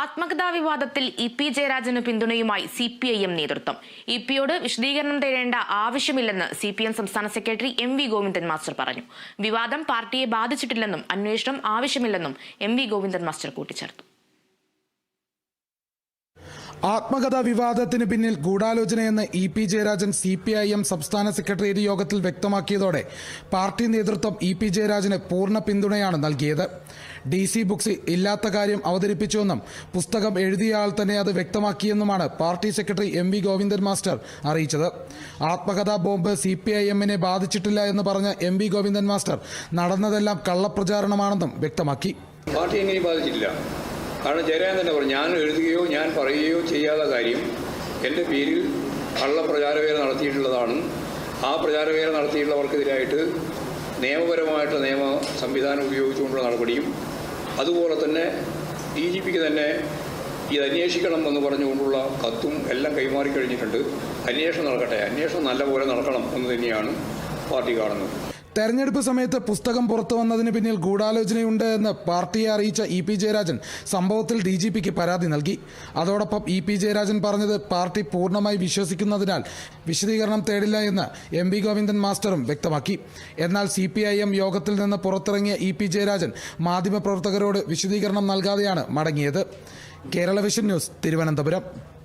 ആത്മകഥാ വിവാദത്തിൽ E P ജയരാജന് പിന്തുണയുമായി സി പി ഐ എം നേതൃത്വം. ഇ പിയോട് വിശദീകരണം തേടേണ്ട ആവശ്യമില്ലെന്ന് സി പി എം സംസ്ഥാന secretary M V Govindan master പറഞ്ഞു. വിവാദം പാർട്ടിയെ ബാധിച്ചിട്ടില്ലെന്നും അന്വേഷണം ആവശ്യമില്ലെന്നും എം വി ഗോവിന്ദൻ മാസ്റ്റർ കൂട്ടിച്ചേർത്തു. ആത്മകഥാ വിവാദത്തിന് പിന്നിൽ ഗൂഢാലോചനയെന്ന് E P Jayarajan C P I M സംസ്ഥാന സെക്രട്ടേറിയറ്റ് യോഗത്തിൽ വ്യക്തമാക്കിയതോടെ പാർട്ടി നേതൃത്വം ഇ പി ജയരാജന് പൂർണ പിന്തുണയാണ് നൽകിയത്. ഡി സി ബുക്സ് ഇല്ലാത്ത കാര്യം അവതരിപ്പിച്ചുവെന്നും പുസ്തകം എഴുതിയ ആൾ തന്നെ അത് വ്യക്തമാക്കിയെന്നുമാണ് party secretary M V Govindan master അറിയിച്ചത്. ആത്മകഥാ ബോംബ് സി പി ഐ എമ്മിനെ ബാധിച്ചിട്ടില്ല എന്ന് പറഞ്ഞ എം വി ഗോവിന്ദൻ മാസ്റ്റർ നടന്നതെല്ലാം കള്ളപ്രചാരണമാണെന്നും വ്യക്തമാക്കി. പാർട്ടി എങ്ങനെ ബാധിച്ചിട്ടില്ല. കാരണം ജയരാജൻ തന്നെ പറഞ്ഞു ഞാൻ എഴുതുകയോ ഞാൻ പറയുകയോ ചെയ്യാത്ത കാര്യം എന്റെ പേരിൽ കള്ള പ്രചാരവേല നടത്തിയിട്ടുള്ളതാണ്. ആ പ്രചാരവേല നടത്തിയിട്ടുള്ളവർക്കെതിരായിട്ട് നിയമപരമായിട്ട് നിയമ സംവിധാനം ഉപയോഗിച്ചുകൊണ്ടുള്ള നടപടിയും അതുപോലെ തന്നെ ഡി ജി പിക്ക് തന്നെ ഇത് അന്വേഷിക്കണം എന്ന് പറഞ്ഞുകൊണ്ടുള്ള കത്തും എല്ലാം കൈമാറി കഴിഞ്ഞിട്ടുണ്ട്. അന്വേഷണം നടക്കട്ടെ അന്വേഷണം നല്ലപോലെ നടക്കണം എന്ന് തന്നെയാണ് പാർട്ടി കാണുന്നത്. തെരഞ്ഞെടുപ്പ് സമയത്ത് പുസ്തകം പുറത്തു വന്നതിന് പിന്നിൽ ഗൂഢാലോചനയുണ്ട് എന്ന് പാർട്ടിയെ അറിയിച്ച ഇ പി ജയരാജൻ സംഭവത്തിൽ ഡി ജി പിക്ക് പരാതി നൽകി. അതോടൊപ്പം ഇ പി ജയരാജൻ പറഞ്ഞത് പാർട്ടി പൂർണമായി വിശ്വസിക്കുന്നതിനാൽ വിശദീകരണം തേടില്ല എന്ന് എം വി ഗോവിന്ദൻ മാസ്റ്ററും വ്യക്തമാക്കി. എന്നാൽ സി പി ഐ എം യോഗത്തിൽ നിന്ന് പുറത്തിറങ്ങിയ ഇ പി ജയരാജൻ മാധ്യമപ്രവർത്തകരോട് വിശദീകരണം നൽകാതെയാണ് മടങ്ങിയത്. Kerala vision news Thiruvananthapuram.